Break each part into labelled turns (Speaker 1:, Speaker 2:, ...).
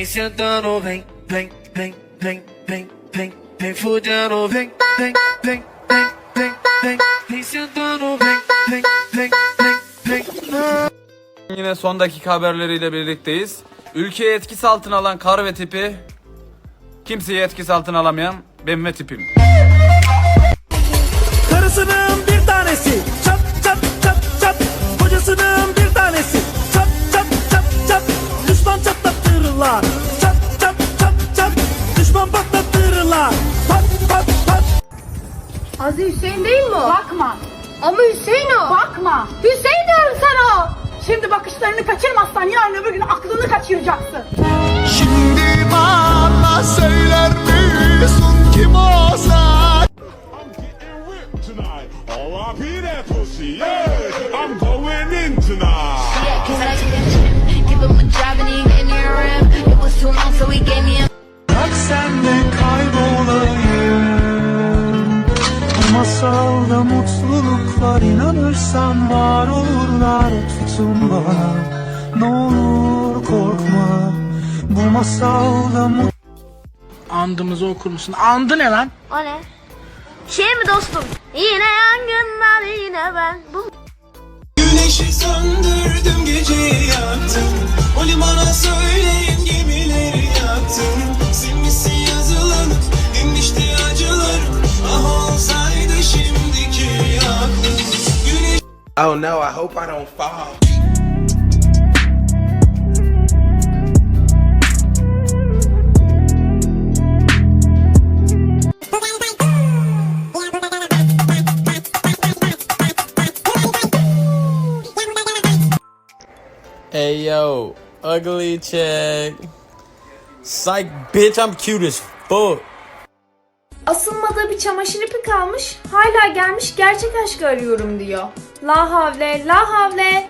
Speaker 1: Vem, sentando, vem, vem, vem, vem, vem, vem, vem fudendo, vem, vem, vem, vem, vem, vem, vem sentando, vem, vem, vem, vem, vem.
Speaker 2: Yine son dakika haberleriyle birlikteyiz. Ülkeyi etkisi altına alan kar ve tipi kimseyi etkisi altına alamayan ben ve tipim.
Speaker 3: Karısının bir tanesi çat çat çat çat Kocasının bir tanesi çat çat çat çat Düşman çatlatırlar çat çat çat çat Düşman patlatırlar pat pat pat
Speaker 4: Aziz Hüseyin değil mi o?
Speaker 5: Bakma.
Speaker 4: Ama Hüseyin o.
Speaker 5: Bakma.
Speaker 4: Hüseyin diyorum sana o.
Speaker 5: Şimdi bakışlarını kaçırmazsan yarın öbür gün aklını kaçıracaksın.
Speaker 6: Şimdi bana söyler misin
Speaker 3: mutluluklar inanırsan var olurlar Tutun bana ne olur korkma Bu masalda mut
Speaker 7: Andımızı okur musun? Andı ne lan?
Speaker 4: O ne? Şey mi dostum? Yine yangınlar yine ben. Bu
Speaker 6: Güneşi söndürdüm geceyi yaktım
Speaker 8: Oh no, I hope I don't fall.
Speaker 2: Hey yo, ugly chick. Psych bitch, I'm cute as fuck.
Speaker 4: Asılmada bir çamaşır ipi kalmış. Hala gelmiş gerçek aşkı arıyorum diyor. La havle, la havle.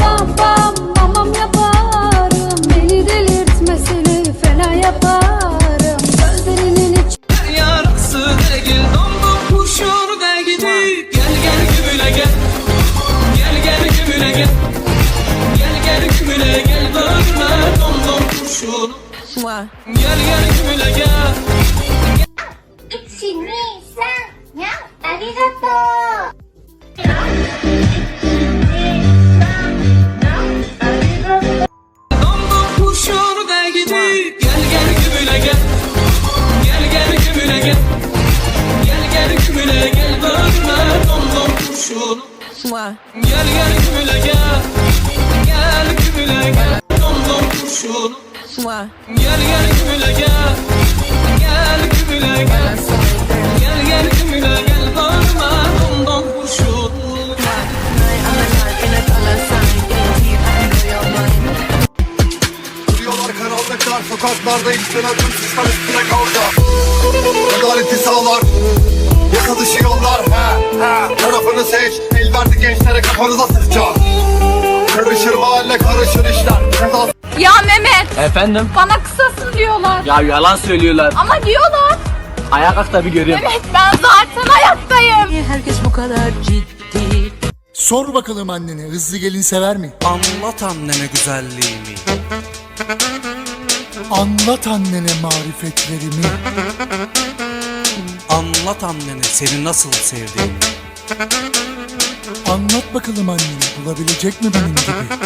Speaker 5: Bam bam bam yaparım. Beni delirtmesini fena yaparım. Gözlerinin iç
Speaker 6: yarası de gel Dondu kuşur gidi Gel gel gümüle gel Gel gel gümüle gel Gel gel gümüle gel Bölme dondum kuşun
Speaker 4: Arigato.
Speaker 6: Dondu kuşur de gidi Gel gel gümüle gel. Gel gel gümüle gel. Gel gel gümüle
Speaker 8: karanlıklar sokaklarda içten acım sistem üstüne kaldı. Adaleti sağlar. Yasa dışı yollar. He, he. Tarafını seç. El verdi gençlere kafanıza sıkacağım. Karışır mahalle karışır işler. Cezası
Speaker 5: Ya Mehmet
Speaker 2: Efendim?
Speaker 5: bana kısasın diyorlar.
Speaker 2: Ya yalan söylüyorlar.
Speaker 5: Ama diyorlar.
Speaker 2: Ayağa kalk da bir göreyim.
Speaker 5: Evet ben zaten ayaktayım.
Speaker 6: Sor bakalım annene hızlı gelin sever mi?
Speaker 3: Anlat annene güzelliğimi
Speaker 6: Anlat annene marifetlerimi.
Speaker 3: Anlat annene seni nasıl sevdiğimi
Speaker 6: Anlat bakalım annene bulabilecek mi benim gibi?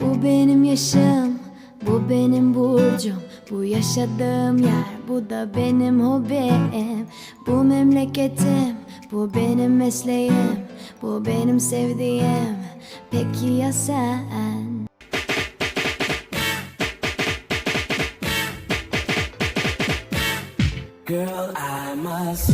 Speaker 5: Bu benim yaşım, bu benim burcum Bu yaşadığım yer, bu da benim hobim Bu memleketim, bu benim mesleğim Bu benim sevdiğim, peki ya sen?
Speaker 3: Girl I must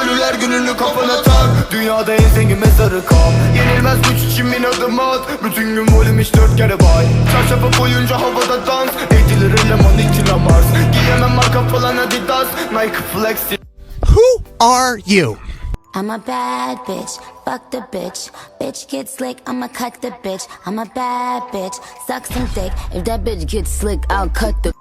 Speaker 8: Ölüler gününü kafana tak. Dünyada en zengin mezarı kal adım at Bütün gün volüm iş dört kere bay Çarşafı boyunca havada dans Edilir eleman itilamaz Giyemem marka falan Adidas, Nike Flex
Speaker 9: Who are you?
Speaker 10: I'm a bad bitch, fuck the bitch. Bitch get slick, I'ma cut the bitch. I'm a bad bitch, suck some dick. If that bitch gets slick, I'll cut the